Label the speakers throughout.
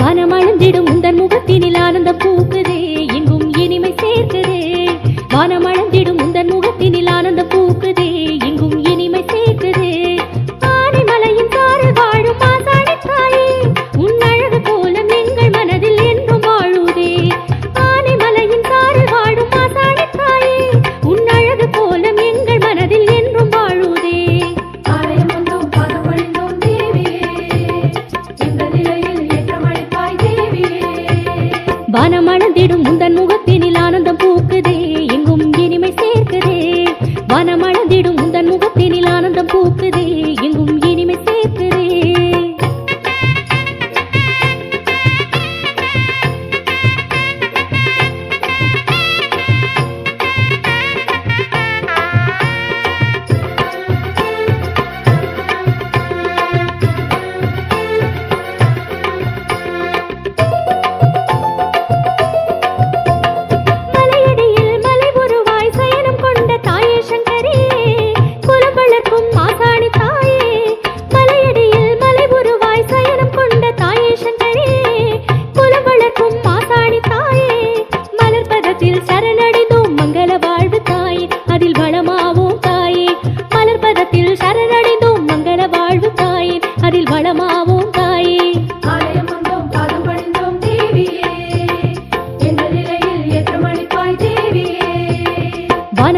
Speaker 1: மனம் அழுந்திடும் உந்தன் முகத்தினில் ஆனந்தம் பூக்குதே. வானமளந்திடும் முந்தன் முகத்தினில்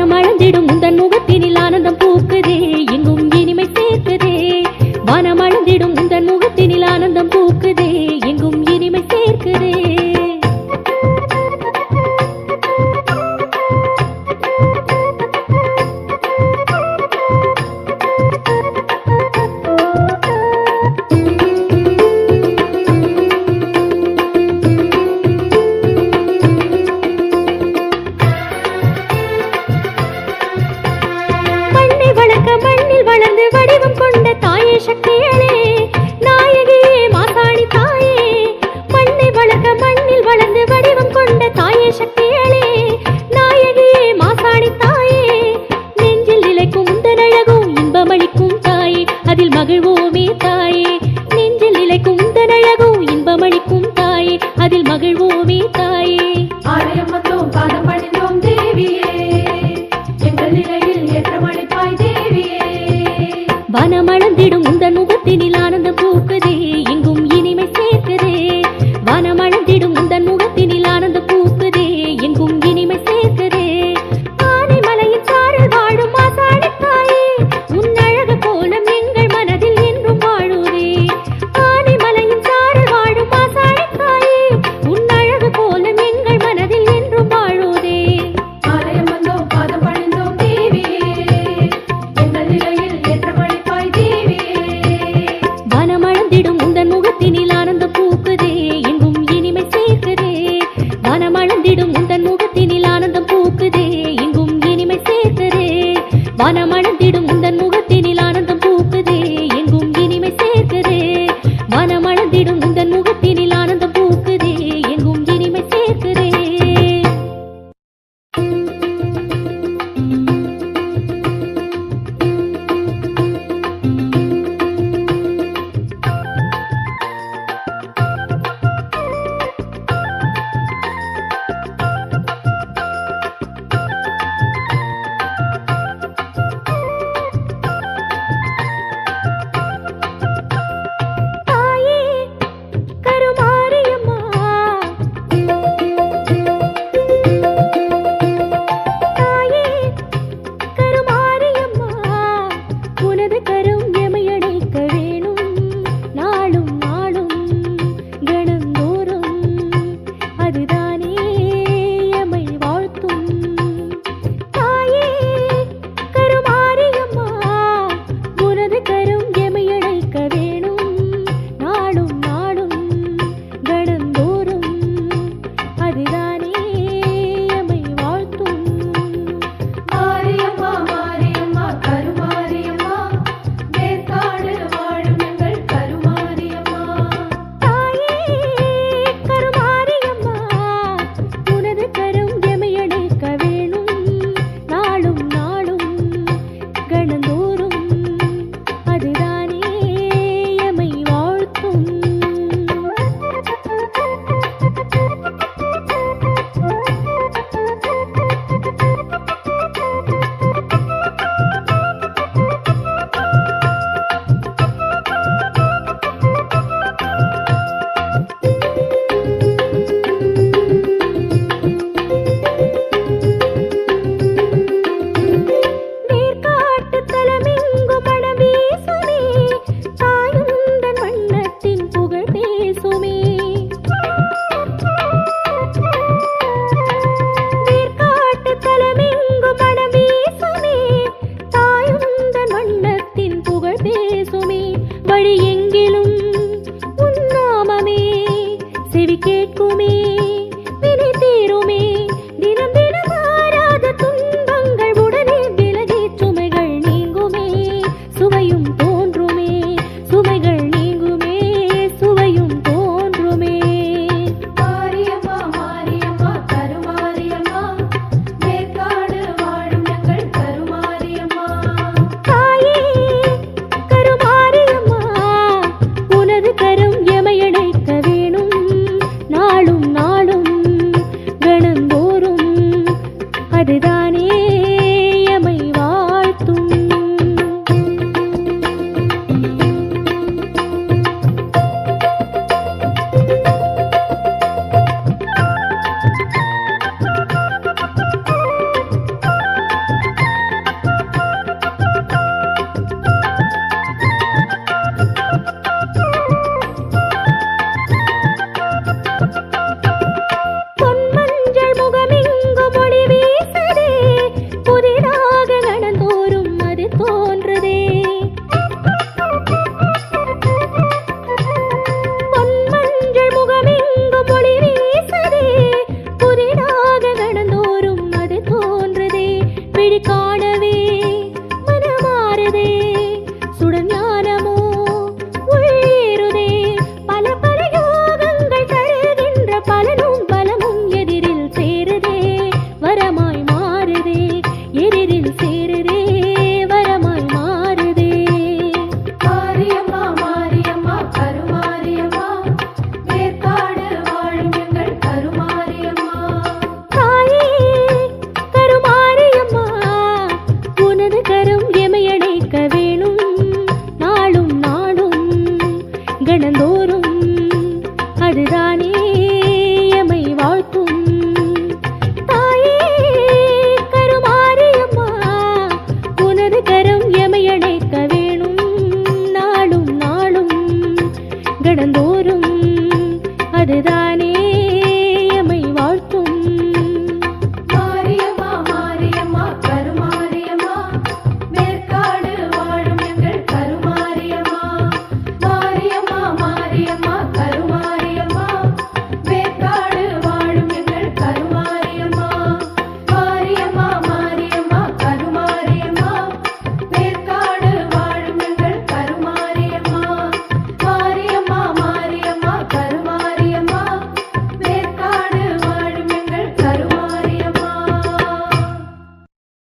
Speaker 1: மனம் அழந்திடும் முந்தன் முகத்தினில் தாயே. நெஞ்சில் நிலைக்கும் தனழகும் இன்பமளிக்கும்